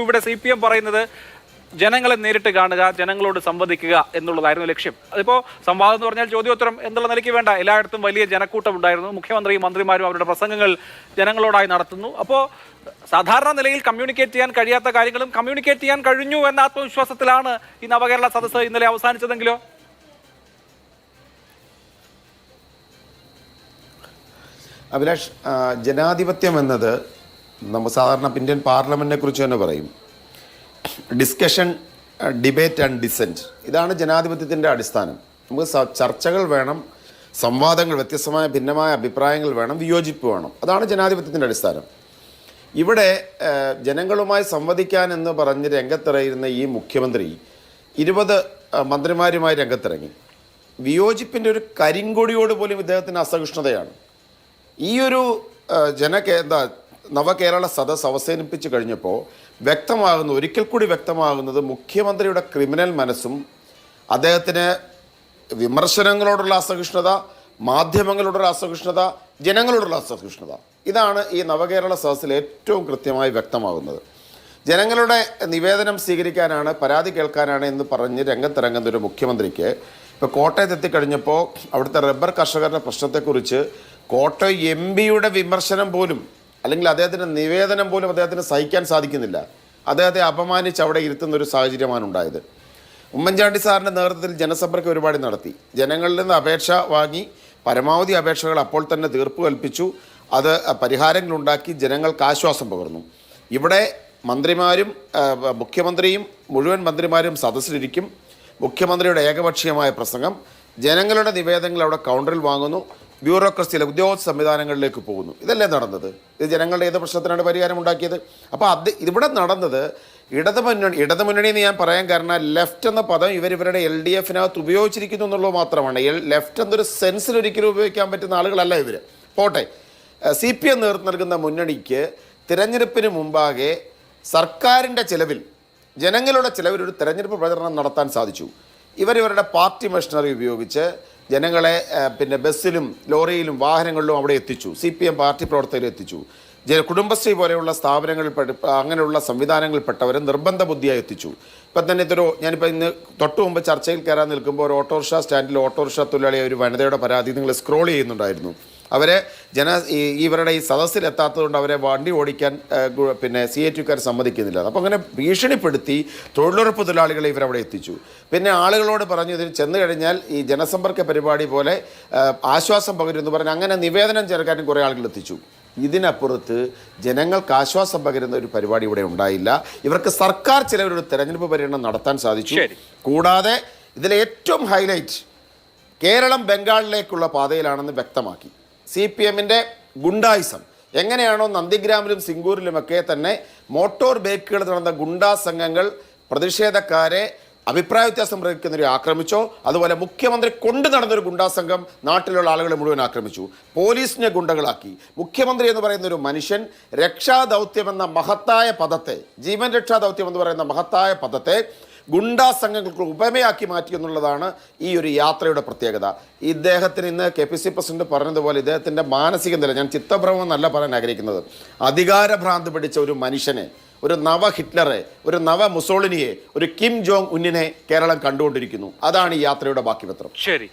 ഇവിടെ C P M പറയുന്നത് ജനങ്ങളെ നേരിട്ട് കാണുക ജനങ്ങളോട് സംവദിക്കുക എന്നുള്ളതായിരുന്നു ലക്ഷ്യം. അതിപ്പോ സംവാദം എന്ന് പറഞ്ഞാൽ ചോദ്യോത്തരം എന്നുള്ള നിലയ്ക്ക് വേണ്ട. എല്ലായിടത്തും വലിയ ജനക്കൂട്ടം ഉണ്ടായിരുന്നു. മുഖ്യമന്ത്രിയും മന്ത്രിമാരും അവരുടെ പ്രസംഗങ്ങൾ ജനങ്ങളോടായി നടത്തുന്നു. അപ്പോൾ സാധാരണ നിലയിൽ കമ്മ്യൂണിക്കേറ്റ് ചെയ്യാൻ കഴിയാത്ത കാര്യങ്ങളും കമ്മ്യൂണിക്കേറ്റ് ചെയ്യാൻ കഴിഞ്ഞു എന്ന ആത്മവിശ്വാസത്തിലാണ് ഈ നവകേരള സദസ്സ് ഇന്നലെ അവസാനിച്ചതെങ്കിലോ? അഭിലാഷ് ജനാധിപത്യം എന്നത് നമ്മൾ സാധാരണ ഇന്ത്യൻ പാർലമെന്റിനെ കുറിച്ച് തന്നെ പറയും. ഡിസ്കഷൻ ഡിബേറ്റ് ആൻഡ് ഡിസെന്റ് ഇതാണ് ജനാധിപത്യത്തിന്റെ അടിസ്ഥാനം. നമുക്ക് ചർച്ചകൾ വേണം സംവാദങ്ങൾ വ്യത്യസ്തമായ ഭിന്നമായ അഭിപ്രായങ്ങൾ വേണം വിയോജിപ്പ് വേണം. അതാണ് ജനാധിപത്യത്തിന്റെ അടിസ്ഥാനം. ഇവിടെ ജനങ്ങളുമായി സംവദിക്കാൻ എന്ന് പറഞ്ഞ് രംഗത്തിറങ്ങിയിരുന്ന ഈ മുഖ്യമന്ത്രി ഇരുപത് ആ, മന്ത്രിമാരുമായി രംഗത്തിറങ്ങി. വിയോജിപ്പിന്റെ ഒരു കരിങ്കൊടിയോട് പോലും ഇദ്ദേഹത്തിന് അസഹിഷ്ണുതയാണ്. ഈ ഒരു ജനകേന്ദ്ര ജനകേ എന്താ നവകേരള സദസ് അവസാനിപ്പിച്ചു കഴിഞ്ഞപ്പോൾ വ്യക്തമാകുന്ന ഒരിക്കൽ കൂടി വ്യക്തമാകുന്നത് മുഖ്യമന്ത്രിയുടെ ക്രിമിനൽ മനസ്സും അദ്ദേഹത്തിന് വിമർശനങ്ങളോടുള്ള അസഹിഷ്ണുത മാധ്യമങ്ങളോടുള്ള അസഹിഷ്ണുത ജനങ്ങളോടുള്ള അസഹിഷ്ണുത. ഇതാണ് ഈ നവകേരള സദസ്സിൽ ഏറ്റവും കൃത്യമായി വ്യക്തമാകുന്നത്. ജനങ്ങളുടെ നിവേദനം സ്വീകരിക്കാനാണ് പരാതി കേൾക്കാനാണ് എന്ന് പറഞ്ഞ് രംഗത്തിറങ്ങുന്ന ഒരു മുഖ്യമന്ത്രിക്ക് ഇപ്പോൾ കോട്ടയത്ത് എത്തിക്കഴിഞ്ഞപ്പോൾ അവിടുത്തെ റബ്ബർ കർഷകരുടെ പ്രശ്നത്തെക്കുറിച്ച് കോട്ടയം എം പിയുടെ വിമർശനം പോലും അല്ലെങ്കിൽ അദ്ദേഹത്തിന്റെ നിവേദനം പോലും അദ്ദേഹത്തിന് സഹിക്കാൻ സാധിക്കുന്നില്ല. അദ്ദേഹത്തെ അപമാനിച്ച് അവിടെ ഇരുത്തുന്ന ഒരു സാഹചര്യമാണ് ഉണ്ടായത്. ഉമ്മൻചാണ്ടി സാറിന്റെ നേതൃത്വത്തിൽ ജനസമ്പർക്ക പരിപാടി നടത്തി. ജനങ്ങളിൽ നിന്ന് അപേക്ഷ വാങ്ങി പരമാവധി അപേക്ഷകൾ അപ്പോൾ തന്നെ തീർപ്പ് കൽപ്പിച്ചു. അത് പരിഹാരങ്ങളുണ്ടാക്കി ജനങ്ങൾക്ക് ആശ്വാസം പകർന്നു. ഇവിടെ മന്ത്രിമാരും മുഖ്യമന്ത്രിയും മുഴുവൻ മന്ത്രിമാരും സദസ്സിലിരിക്കും. മുഖ്യമന്ത്രിയുടെ ഏകപക്ഷീയമായ പ്രസംഗം. ജനങ്ങളുടെ നിവേദനങ്ങൾ അവിടെ കൗണ്ടറിൽ വാങ്ങുന്നു. ബ്യൂറോക്രസിയിലെ ഉദ്യോഗസ്ഥ സംവിധാനങ്ങളിലേക്ക് പോകുന്നു. ഇതല്ലേ നടന്നത്? ഇത് ജനങ്ങളുടെ ഏത് പ്രശ്നത്തിനാണ് പരിഹാരം ഉണ്ടാക്കിയത്? അപ്പോൾ അത് ഇവിടെ നടന്നത് ഇടതുമുന്നണി ഇടതുമുന്നണി എന്ന് ഞാൻ പറയാൻ കാരണം ലെഫ്റ്റ് എന്ന പദം ഇവർ എൽ ഡി എഫിനകത്ത് ഉപയോഗിച്ചിരിക്കുന്നു എന്നുള്ളത് മാത്രമാണ്. എൽ ലെഫ്റ്റ് എന്നൊരു സെൻസിൽ ഒരിക്കലും ഉപയോഗിക്കാൻ പറ്റുന്ന ആളുകളല്ല ഇവർ പോട്ടെ. സി പി എം നേതൃത്വം നൽകുന്ന മുന്നണിക്ക് തിരഞ്ഞെടുപ്പിന് മുമ്പാകെ സർക്കാരിന്റെ ചിലവിൽ ജനങ്ങളുടെ ചിലവിൽ ഒരു തിരഞ്ഞെടുപ്പ് പ്രചരണം നടത്താൻ സാധിച്ചു. ഇവരിവരുടെ പാർട്ടി മെഷീനറി ഉപയോഗിച്ച് ജനങ്ങളെ പിന്നെ ബസ്സിലും ലോറിയിലും വാഹനങ്ങളിലും അവിടെ എത്തിച്ചു. സി പി എം പാർട്ടി പ്രവർത്തകരെ എത്തിച്ചു. കുടുംബശ്രീ പോലെയുള്ള സ്ഥാപനങ്ങളിൽ അങ്ങനെയുള്ള സംവിധാനങ്ങളിൽപ്പെട്ടവരെ നിർബന്ധ ബുദ്ധിയായി എത്തിച്ചു. ഇപ്പം തന്നെ ഇതൊരു ഞാനിപ്പോൾ ഇന്ന് തൊട്ട് മുമ്പ് ചർച്ചയിൽ കയറാൻ നിൽക്കുമ്പോൾ ഒരു ഓട്ടോറിക്ഷ സ്റ്റാൻഡിൽ ഓട്ടോറിക്ഷ തൊഴിലാളിയെ ഒരു വനിതയുടെ പരാതി നിങ്ങൾ സ്ക്രോൾ ചെയ്യുന്നുണ്ടായിരുന്നു. അവരെ ജന ഈ ഇവരുടെ ഈ സദസ്സിലെത്താത്തതുകൊണ്ട് അവരെ വണ്ടി ഓടിക്കാൻ പിന്നെ സി എ ടിക്കാർ സമ്മതിക്കുന്നില്ല. അപ്പോൾ അങ്ങനെ ഭീഷണിപ്പെടുത്തി തൊഴിലുറപ്പ് തൊഴിലാളികളെ ഇവരവിടെ എത്തിച്ചു. പിന്നെ ആളുകളോട് പറഞ്ഞു ഇതിന് ചെന്ന് കഴിഞ്ഞാൽ ഈ ജനസമ്പർക്ക പരിപാടി പോലെ ആശ്വാസം പകരുമെന്ന് പറഞ്ഞ് അങ്ങനെ നിവേദനം ചേർക്കാനും കുറേ ആളുകൾ എത്തിച്ചു. ഇതിനപ്പുറത്ത് ജനങ്ങൾക്ക് ആശ്വാസം പകരുന്ന ഒരു പരിപാടി ഇവിടെ ഉണ്ടായില്ല. ഇവർക്ക് സർക്കാർ ചിലവരൊരു തെരഞ്ഞെടുപ്പ് പര്യടനം നടത്താൻ സാധിച്ചു. കൂടാതെ ഇതിലെ ഏറ്റവും ഹൈലൈറ്റ് കേരളം ബംഗാളിലേക്കുള്ള പാതയിലാണെന്ന് വ്യക്തമാക്കി. സി പി എമ്മിന്റെ ഗുണ്ടായിസം. എങ്ങനെയാണോ നന്ദിഗ്രാമിലും സിംഗൂരിലുമൊക്കെ തന്നെ മോട്ടോർ ബൈക്കുകൾ നടന്ന ഗുണ്ടാ സംഘങ്ങൾ പ്രതിഷേധക്കാരെ അഭിപ്രായ വ്യത്യാസം പ്രകടിക്കുന്നവരെ ആക്രമിച്ചോ? അതുപോലെ മുഖ്യമന്ത്രി കൊണ്ടു നടന്നൊരു ഗുണ്ടാ സംഘം നാട്ടിലുള്ള ആളുകളെ മുഴുവൻ ആക്രമിച്ചു. പോലീസിനെ ഗുണ്ടകളാക്കി. മുഖ്യമന്ത്രി എന്ന് പറയുന്ന ഒരു മനുഷ്യൻ രക്ഷാദൗത്യം എന്ന മഹത്തായ പദത്തെ ജീവൻ രക്ഷാദൗത്യം എന്ന് പറയുന്ന മഹത്തായ പദത്തെ ഗുണ്ടാ സംഘങ്ങൾക്ക് ഉപമയാക്കി മാറ്റി എന്നുള്ളതാണ് ഈ ഒരു യാത്രയുടെ പ്രത്യേകത. ഇദ്ദേഹത്തിന് ഇന്ന് കെ പി സി പ്രസിഡന്റ് പറഞ്ഞതുപോലെ ഇദ്ദേഹത്തിന്റെ മാനസിക നില ഞാൻ ചിത്തഭ്രമം എന്നല്ല പറയാൻ ആഗ്രഹിക്കുന്നത്. അധികാരഭ്രാന്ത് പിടിച്ച ഒരു മനുഷ്യനെ ഒരു നവ ഹിറ്റ്ലറെ ഒരു നവ മുസോളിനിയെ ഒരു കിം ജോങ് ഉന്നിനെ കേരളം കണ്ടുകൊണ്ടിരിക്കുന്നു. അതാണ് ഈ യാത്രയുടെ ബാക്കി പത്രം ശരി.